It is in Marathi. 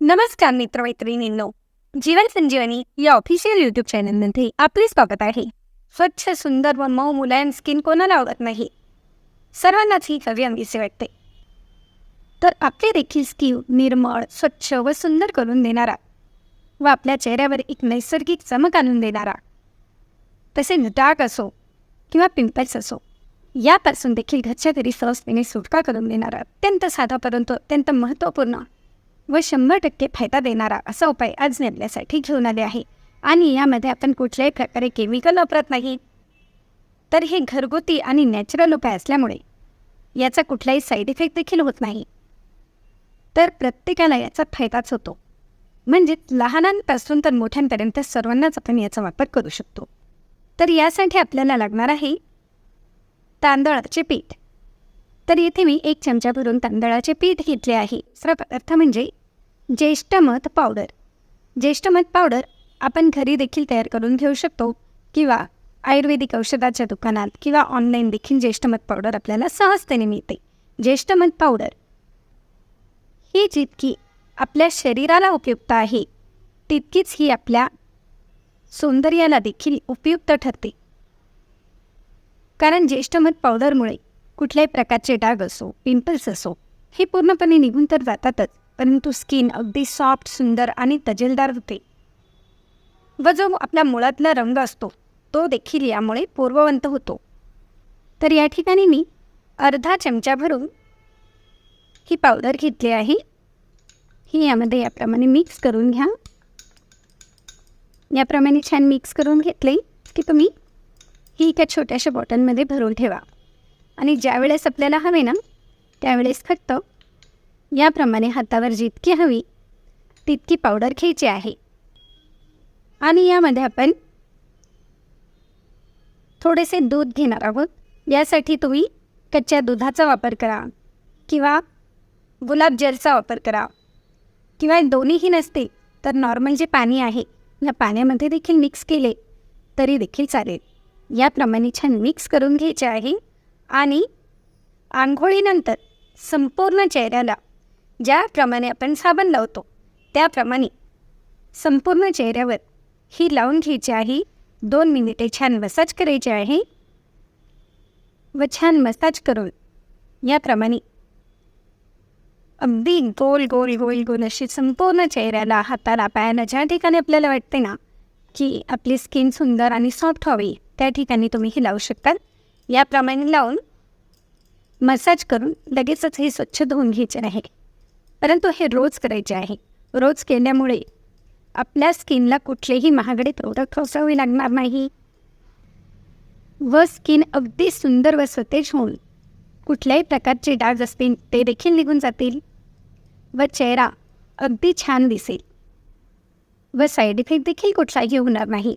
नमस्कार मित्रमैत्रिणींनो जीवन संजीवनी या ऑफिशियल युट्यूब चॅनलमध्ये आपले स्वागत आहे. स्वच्छ सुंदर व मऊ मुलायम स्किन कोणाला आवडत नाही? सर्वांनाच ही हवी अंगीसे वाटते. तर आपली देखील स्किन निर्मळ स्वच्छ व सुंदर करून देणारा व आपल्या चेहऱ्यावर एक नैसर्गिक चमक आणून देणारा तसे डाग असो किंवा पिंपल्स असो यापासून देखील घरच्या घरी सहजतेने सुटका करून देणारा? अत्यंत साधा परंतु अत्यंत महत्त्वपूर्ण व शंभर टक्के फायदा देणारा असा उपाय आज मी आपल्यासाठी घेऊन आले आहे. आणि यामध्ये आपण कुठल्याही प्रकारे केमिकल वापरत नाही. तर हे घरगुती आणि नॅचरल उपाय असल्यामुळे याचा कुठलाही साईड इफेक्ट देखील होत नाही. तर प्रत्येकाला याचा फायदाच होतो. म्हणजे लहानांपासून तर मोठ्यांपर्यंत सर्वांनाच आपण याचा वापर करू शकतो. तर यासाठी आपल्याला लागणार आहे तांदळाचे पीठ. तर येथे मी एक चमचा भरून तांदळाचे पीठ घेतले आहे. दुसरा पदार्थ म्हणजे ज्येष्ठमध पावडर. ज्येष्ठमध पावडर आपण घरी देखील तयार करून घेऊ शकतो किंवा आयुर्वेदिक औषधाच्या दुकानात किंवा ऑनलाईन देखील ज्येष्ठमध पावडर आपल्याला सहजतेने मिळते. ज्येष्ठमध पावडर. ही जितकी आपल्या शरीराला उपयुक्त आहे तितकीच ही आपल्या सौंदर्याला देखील उपयुक्त ठरते. कारण ज्येष्ठमध पावडरमुळे कुठल्याही प्रकारचे डाग असो पिंपल्स असो हे पूर्णपणे निघून तर जातातच परंतु स्किन अगदी सॉफ्ट सुंदर आणि तजेलदार होते. व जो आपल्या मुळातला रंग असतो तो देखील यामुळे पूर्ववंत होतो. तर या ठिकाणी मी अर्धा चमचा भरून ही पावडर घेतली आहे. ही यामध्ये याप्रमाणे मिक्स करून घ्या. याप्रमाणे छान मिक्स करून घेतले की तुम्ही ही एका छोट्याशा बॉटलमध्ये भरून ठेवा. आणि ज्यावेळेस आपल्याला हवे ना त्यावेळेस फक्त याप्रमाणे हातावर जितकी हवी तितकी पावडर घ्यायची आहे. आणि यामध्ये आपण थोडेसे दूध घेणार आहोत. यासाठी तुम्ही कच्च्या दुधाचा वापर करा किंवा गुलाब जलचा वापर करा किंवा दोन्हीही नसते तर नॉर्मल जे पाणी आहे या पाण्यामध्ये देखील मिक्स केले तरी देखील चालेल. याप्रमाणे छान मिक्स करून घ्यायचे आहे. आणि आंघोळीनंतर संपूर्ण चेहऱ्याला ज्याप्रमाणे आपण साबण लावतो त्याप्रमाणे संपूर्ण चेहऱ्यावर ही लावून घ्यायची आहे. दोन मिनिटे छान मसाज करायचे आहे. व छान मसाज करून याप्रमाणे अगदी गोल गोल गोल गोल अशी संपूर्ण चेहऱ्याला हाताला पायाला ज्या ठिकाणी आपल्याला वाटते ना की आपली स्किन सुंदर आणि सॉफ्ट व्हावी त्या ठिकाणी तुम्ही हे लावू शकतात. याप्रमाणे लावून मसाज करून लगेचच हे स्वच्छ धुवून घ्यायचे आहे. परंतु हे रोज करायचे आहे. रोज केल्यामुळे आपल्या स्किनला कुठलेही महागडे प्रोडक्ट वापरावे लागणार नाही. व स्किन अगदी सुंदर व सतेज होऊन कुठल्याही प्रकारचे डाग असतील ते देखील निघून जातील. व चेहरा अगदी छान दिसेल. व साईड इफेक्ट देखील कुठलाही होणार नाही.